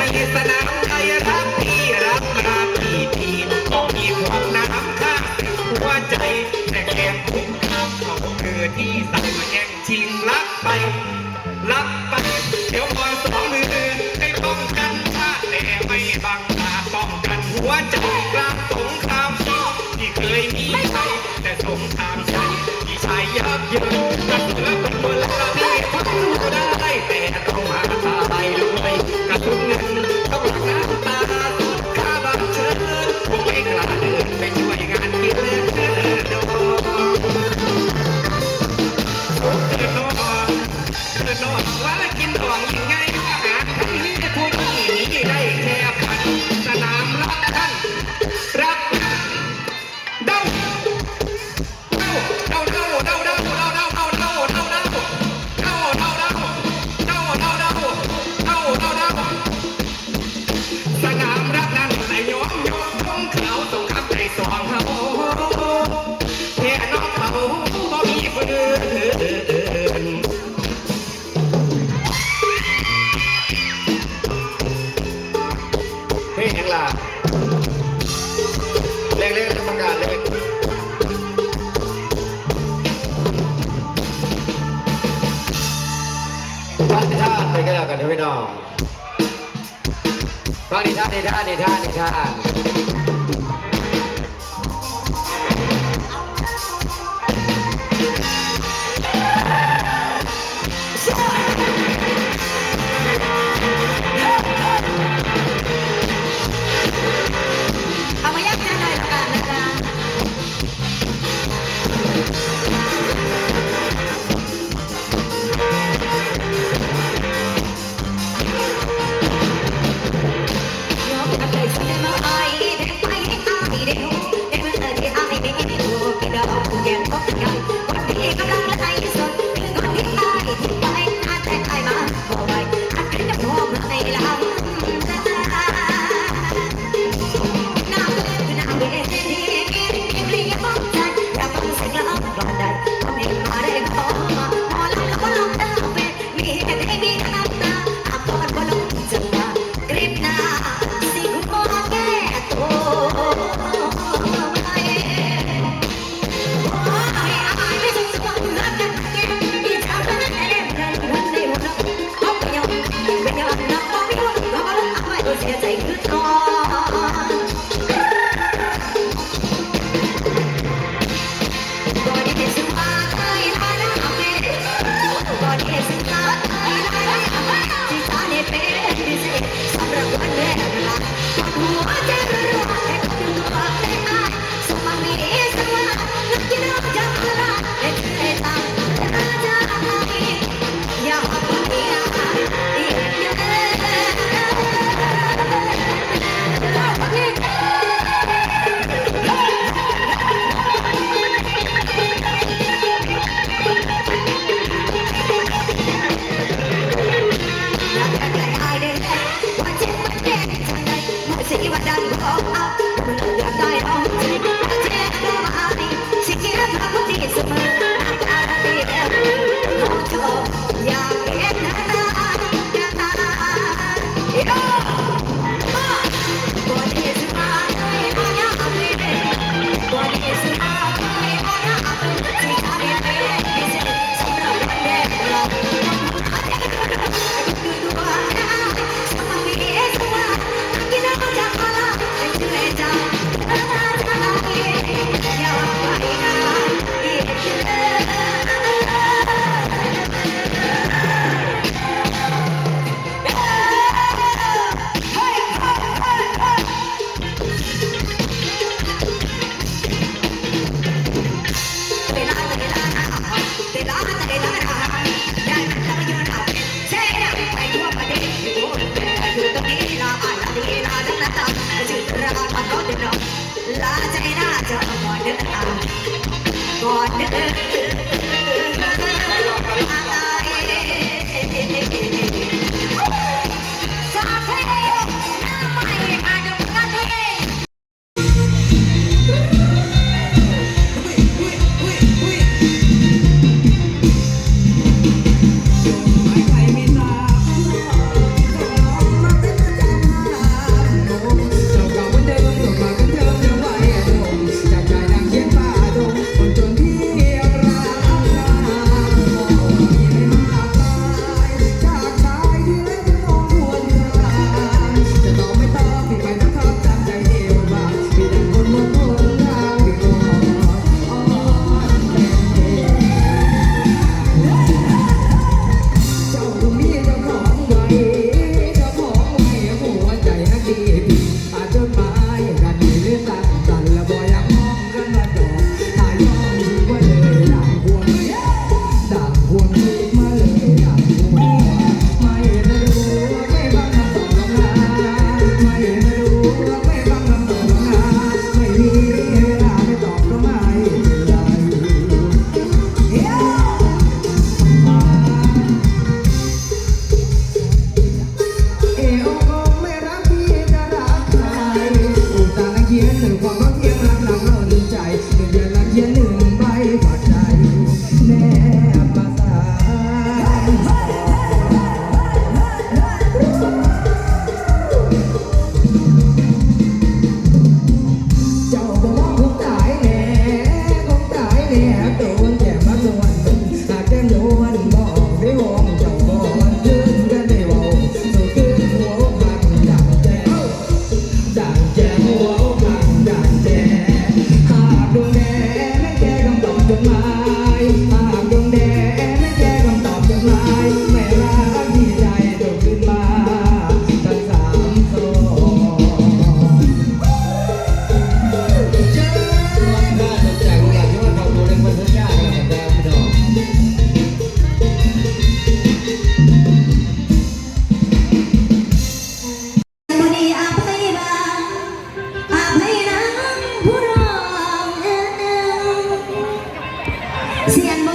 ในสนามชัยรับพี่รับมาพี่พี่องมีความน้ำข้าหัวใจ แต่แกมขามของที่ใส่แย่งชิงรักไป รักไป เดี๋ยวพอสองมือให้ป้องกันชาแต่ไม่บังตาป้องกันหัวใจ พัฒนาไปก็แล้วกันนะพี่น้องฟังนิทานนิทานนิทานนิทาน Oh, oh, oh, oh, 天。